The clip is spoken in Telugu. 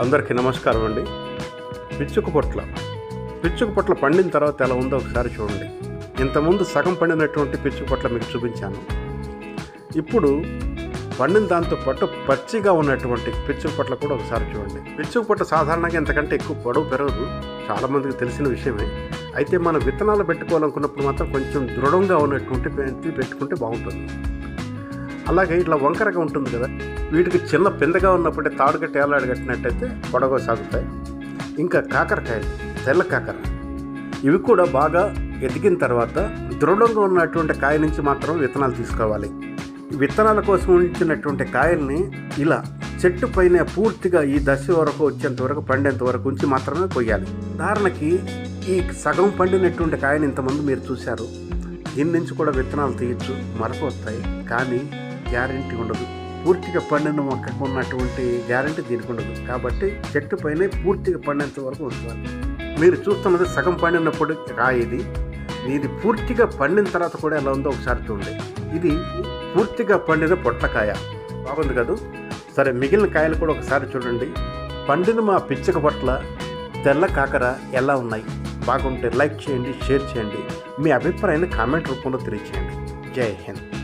అందరికీ నమస్కారం అండి. పిచ్చుక పొట్ల. పిచ్చుక పొట్ల పండిన తర్వాత ఎలా ఉందో ఒకసారి చూడండి. ఇంతకుముందు సగం పండినటువంటి పిచ్చుక పొట్ల మీకు చూపించాను. ఇప్పుడు పండిన దాంతో పాటు పచ్చిగా ఉన్నటువంటి పిచ్చుక పొట్ల కూడా ఒకసారి చూడండి. పిచ్చుక పొట్ల సాధారణంగా ఇంతకంటే ఎక్కువ పొడవు పెరగదు. చాలామందికి తెలిసిన విషయమే. అయితే మనం విత్తనాలు పెట్టుకోవాలనుకున్నప్పుడు మాత్రం కొంచెం దృఢంగా ఉన్నటువంటి పెట్టుకుంటే బాగుంటుంది. అలాగే ఇట్లా వంకరగా ఉంటుంది కదా. వీటికి చిన్న పిందగా ఉన్నప్పుడే తాడుగట్టి ఏలాడు కట్టినట్టయితే పొడవ సాగుతాయి. ఇంకా కాకరకాయలు తెల్ల కాకర. ఇవి కూడా బాగా ఎదిగిన తర్వాత దృఢంగా ఉన్నటువంటి కాయ నుంచి మాత్రం విత్తనాలు తీసుకోవాలి. విత్తనాల కోసం ఉంచినటువంటి కాయల్ని ఇలా చెట్టు పైన పూర్తిగా ఈ దశ వరకు వచ్చేంత వరకు పండేంత వరకు ఉంచి మాత్రమే కొయ్యాలి. ఉదాహరణకి ఈ సగం పండినటువంటి కాయని ఇంతమంది మీరు చూశారు. దీని నుంచి కూడా విత్తనాలు తీయచ్చు మరక వస్తాయి. కానీ గ్యారంటీ ఉండదు. పూర్తిగా పండిన మొక్కకు ఉన్నటువంటి గ్యారంటీ దీనికి ఉండదు. కాబట్టి చెట్టు పైన పూర్తిగా పండేంత వరకు ఉంచాలి మీరు చూస్తున్నది సగం పండినప్పుడు కాయ ఇది. ఇది పూర్తిగా పండిన తర్వాత కూడా ఎలా ఉందో ఒకసారి చూడండి. ఇది పూర్తిగా పండిన పొట్లకాయ. బాగుంది కదా? సరే మిగిలిన కాయలు కూడా ఒకసారి చూడండి. పండిన మా పిచ్చక పొట్ల తెల్ల కాకర ఎలా ఉన్నాయి? బాగుంటే లైక్ చేయండి షేర్ చేయండి. మీ అభిప్రాయాన్ని కామెంట్ రూపంలో తెలియచేయండి. జై హింద్.